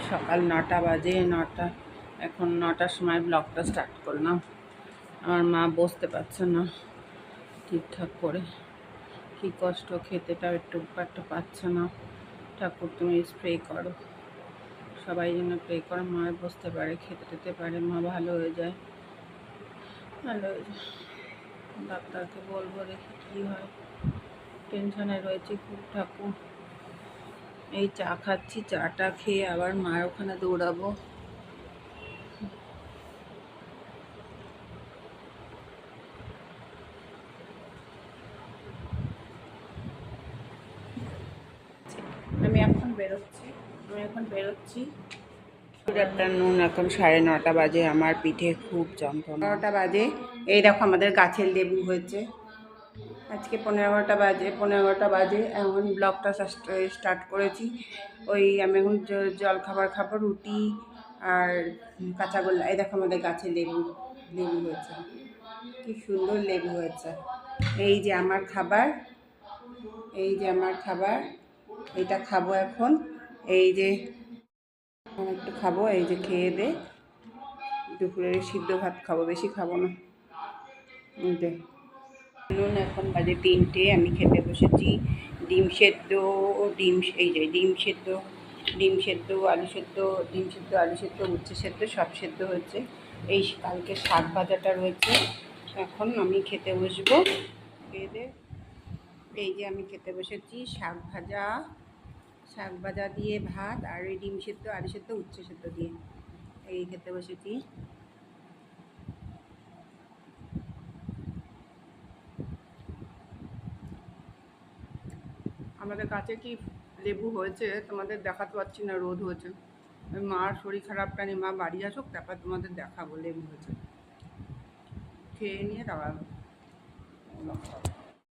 সকাল নটা বাজে, নটা, এখন নটার সময় ব্লগটা স্টার্ট করলাম। আমার মা বসতে পারছে না ঠিকঠাক করে। কি কষ্ট, খেতেটাও একটু একটু পাচ্ছে না। ঠাকুর তুমি স্প্রে করো। সবাই যেন প্রে করো, মা বসতে পারে, খেতে টেতে পারে, মা ভালো হয়ে যায়। ভালো হয়ে যায়। ডাক্তারকে বলব দেখি কী হয়। টেনশনে রয়েছে খুব ঠাকুর। এই চা খাচ্ছি চাটা খেয়ে আবার মার ওখানে দৌড়াবো। আমি এখন বেরোচ্ছি আমি এখন বেরোচ্ছি। গুড আফটারনুন এখন সাড়ে নটা বাজে আমার পিঠে খুব যন্ত্রণা। নটা বাজে। এই দেখো আমাদের গাছের লেবু হয়েছে। আজকে পনেরো এগারোটা বাজে, পনেরো এগারোটা বাজে, এখন ব্লগটা স্টার্ট করেছি। ওই আমি এখন জল খাবার খাব, রুটি আর কাঁচাগোল্লা এই দেখো আমাদের গাছে লেবু লেবু হয়েছে। কি সুন্দর লেবু হয়েছে। এই যে আমার খাবার, এই যে আমার খাবার, এটা খাব এখন। এই যে একটু খাব, এই যে খেয়ে দে। দুপুরে সিদ্ধ ভাত খাব, বেশি খাব না। এই যে নুন এখন বাজে তিনটে, আমি খেতে বসেছি। ডিম সেদ্ধ, ডিম এই যে ডিম সেদ্ধ ডিম সেদ্ধ, আলু সেদ্ধ, ডিম সেদ্ধ, আলু সেদ্ধ, উচ্ছে সেদ্ধ, সব সেদ্ধ হচ্ছে এই কালকে শাক ভাজাটা রয়েছে। এখন আমি খেতে বসবো। এই যে আমি খেতে বসেছি, শাক ভাজা। শাক ভাজা দিয়ে ভাত, আর এই ডিম সেদ্ধ, আলু সেদ্ধ, উচ্ছে সেদ্ধ দিয়ে। এই খেতে বসেছি। আমাদের কাছে কি লেবু হয়েছে তোমাদের দেখাতে পারছি না, রোদ হয়েছে। মার শরীর খারাপটা নিয়ে মা বাড়ি আসুক, তারপর তোমাদের দেখাবো, লেবু হয়েছে। খেয়ে নিয়ে তারপর